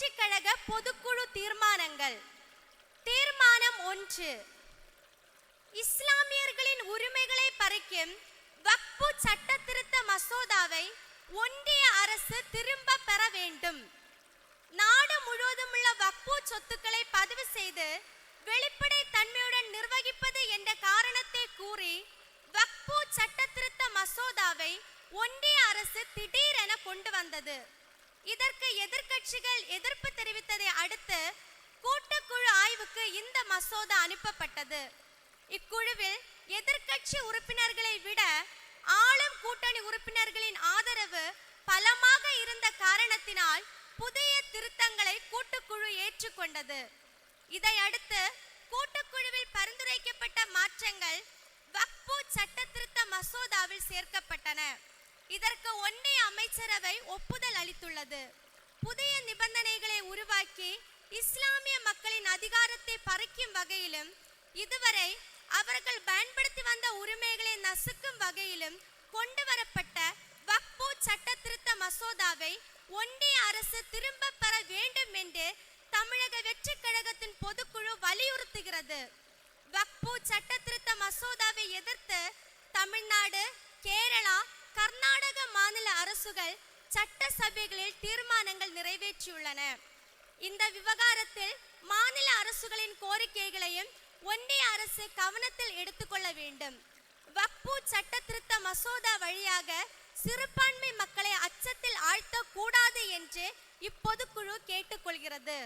வெற்றி கழக பொதுக்குழு தீர்மானங்கள். தீர்மானம் ஒன்று. இஸ்லாமியர்களின் உரிமைகளை பறிக்கும் வக்பு சட்ட திருத்த மசோதாவை ஒன்றிய அரசு திரும்ப பெற வேண்டும். நாடு முழுவதும் உள்ள வக்பு சொத்துக்களை பதிவு செய்து வெளிப்படை தன்மையுடன் நிர்வகிப்பது என்ற காரணத்தை கூறி வக்பு சட்ட திருத்த மசோதாவை ஒன்றிய அரசு திடீரென கொண்டு வந்தது. இதற்கு எதிர்க்கட்சிகள் எதிர்ப்பு தெரிவித்ததை அடுத்து கூட்டுக்குழு ஆய்வுக்கு இந்த மசோதா அனுப்பப்பட்டது. இக்குழுவில் எதிர்க்கட்சி உறுப்பினர்களை விட ஆளும் கூட்டணி உறுப்பினர்களின் ஆதரவு பலமாக இருந்த காரணத்தினால் புதிய திருத்தங்களை கூட்டுக்குழு ஏற்றுக்கொண்டது. இதையடுத்து கூட்டுக்குழுவில் பரிந்துரைக்கப்பட்ட மாற்றங்கள் வக்பு சட்ட திருத்த மசோதாவில் சேர்க்கப்பட்டன. இதற்கு ஒன்றிய அமைச்சரவை ஒப்புதல் அளித்துள்ளது. புதிய நிபந்தனைகளை உருவாக்கி இஸ்லாமிய மக்களின் அதிகாரத்தை பறிக்கும் வகையிலும் இதுவரை அவர்கள் பயன்படுத்தி வந்த உரிமைகளை நசுக்கும் வகையிலும் கொண்டு வரப்பட்ட வக்பு சட்ட திருத்த மசோதாவை ஒன்றிய அரசு திரும்ப பெற வேண்டும் என்று தமிழக வெற்றி கழகத்தின் பொதுக்குழு வலியுறுத்துகிறது. வக்பு சட்ட திருத்த மசோதாவை எதிர்த்து தமிழ்நாடு கேரளா கர்நாடக மாநில அரசுகள் சட்டசபைகளில் தீர்மானங்கள் நிறைவேற்றியுள்ளன. இந்த விவகாரத்தில் மாநில அரசுகளின் கோரிக்கைகளையும் ஒன்றிய அரசு கவனத்தில் எடுத்துக்கொள்ள வேண்டும். வக்பு சட்ட திருத்த மசோதா வழியாக சிறுபான்மை மக்களை அச்சத்தில் ஆழ்த்தக்கூடாது என்று இப்பொதுக்குழு கேட்டுக்கொள்கிறது.